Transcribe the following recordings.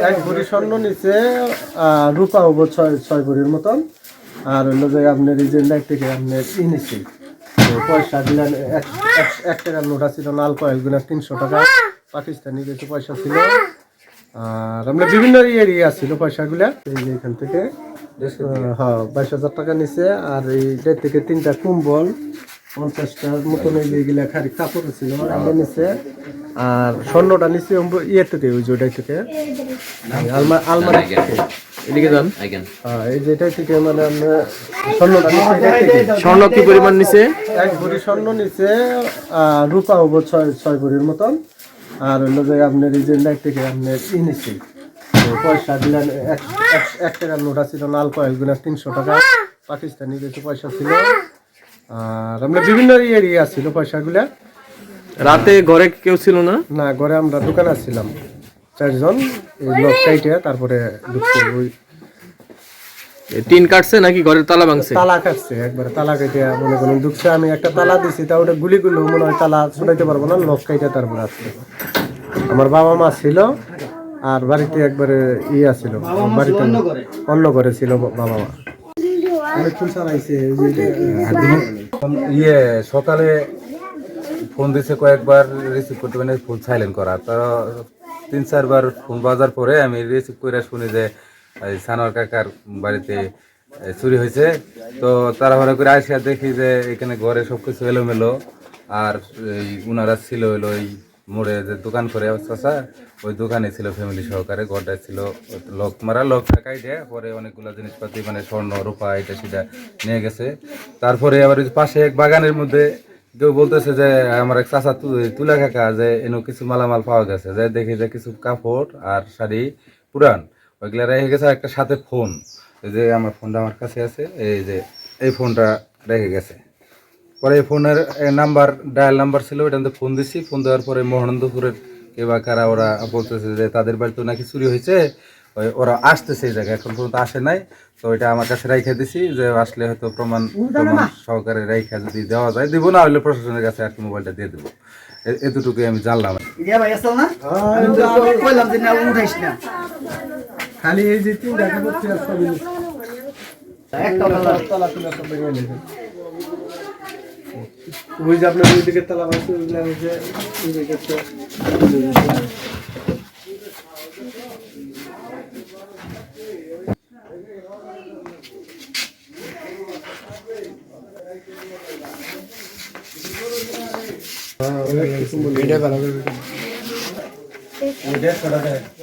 এক ভরি স্বর্ণ নিচে রূপা হব ছয় ছয় ভরির মতন। আর হইল যে আপনার এই যে লাইট থেকে আপনার ই তো পয়সা দিলেন এক এক- এক টাকার নোট ছিল লাল কয়েলগুলো তিনশো টাকা। পাকিস্তানি কিছু পয়সা ছিল। আর আমরা বিভিন্ন এরিয়া ছিল পয়সাগুলা। এই যে এখান থেকে হ্যাঁ বাইশ হাজার টাকা নিছে আর এই ডেট থেকে তিনটা কুম্বল। পঞ্চাশটার মতন খালি কাপড় ছিল আর স্বর্ণটা অম্ব- ইয়ে থেকে ওই যে ওইটাই থেকে। আলমা আলমারি থেকে। এদিকে যান। হ্যাঁ, এই থেকে মানে আমরা স্বর্ণটা। স্বর্ণ কি পরিমাণ এক ভরি স্বর্ণ নিচে রূপা হব ছয় ছয় ভরির মতন। আর হইল যে আপনার এই যে থেকে আপনার ই নিছি পয়সা দিলেন এক টাকার নোট ছিল লাল কয়েলগুলো তিনশো টাকা। পাকিস্তানি কিছু পয়সা ছিল। আর আমরা বিভিন্ন এরিয়া ছিল পয়সাগুলা। রাতে ঘরে কেউ ছিল না? না ঘরে আমরা দোকানে আসছিলাম চারজন তারপরে ঢুকছে ওই টিন কাটছে নাকি ঘরের তালা ভাঙছে? তালা কাটছে একবারে তালা কেটে মনে করেন ঢুকছে আমি একটা তালা দিছি তা ওটা গুলি করলেও মনে হয় তালা ছুটাইতে পারব না লোক কাইটে তারপরে আসছে আমার বাবা মা ছিল আর বাড়িতে একবারে ইয়ে ছিল বাড়িতে অন্য ঘরে ছিল বাবা মা অনেকক্ষণ চালাইছে ওই যে ইয়ে সকালে ফোন দিছে কয়েকবার রিসিভ করতে মানে ফোন সাইলেন্ট করা। তো তিন চারবার ফোন বাজার পরে আমি রিসিভ করে শুনি যে এই সানোয়ার কাকার বাড়িতে চুরি হয়েছে। তো তারা তাড়াহুড়া করে আসিয়া দেখি যে এখানে ঘরে সব কিছু এলোমেলো। আর এই উনারা ছিল হলো ওই মোড়ে যে দোকান করে চাষা ওই দোকানে ছিল ফ্যামিলি সহকারে, ঘরটা ছিল লক মারা, লক টাকাই দেয়, পরে অনেকগুলো জিনিসপাতি মানে স্বর্ণ, রূপা, এটা সেটা নিয়ে গেছে। তারপরে আবার পাশে এক বাগানের মধ্যে কেউ বলতেছে যে, আমার এক চাষা তুলা কাকা যে এনে কিছু মালামাল পাওয়া গেছে, যে দেখি যে কিছু কাপড় আর শাড়ি পুরান। ওইগুলা রেখে গেছে একটা সাথে ফোন। যে আমার ফোনটা আমার কাছে আছে, এই যে, এই ফোনটা রেখে গেছে। পরে এই ফোনের নাম্বার ডায়াল নাম্বার ছিল ওইটাতে ফোন দিছি। ফোন দেওয়ার পরে মোহানন্দপুরের কে বা কারা ওরা বলতেছে যে তাদের বাড়িতে নাকি চুরি হয়েছে ওই ওরা আসতেছে এই জায়গায় এখন পর্যন্ত আসে নাই। তো এটা আমার কাছে রাইখে দিছি যে আসলে হয়তো প্রমাণ প্রমাণ সহকারে রাইখা যদি দেওয়া যায় দিব না হলে প্রশাসনের কাছে আর কি মোবাইলটা দিয়ে দেবো। এতটুকুই আমি জানলাম। ভাই আসল না? আমি তো কইলাম যে না উঠাইস না। খালি এই যে তিন টাকা করছে আর সবই নিছে। একটা তালা তুলা সব ভেঙে নিছে। ওই যে আপনার ওই দিকে তালা ভাঙছে ওইগুলা ওই যে ওই দিকে তো-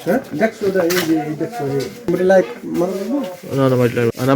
হ্যাঁ? দেখছ ওটা, এই যে- এই দেখছ, এই- লাইট মারা যাবে? না না বাড়ি লাগল। আর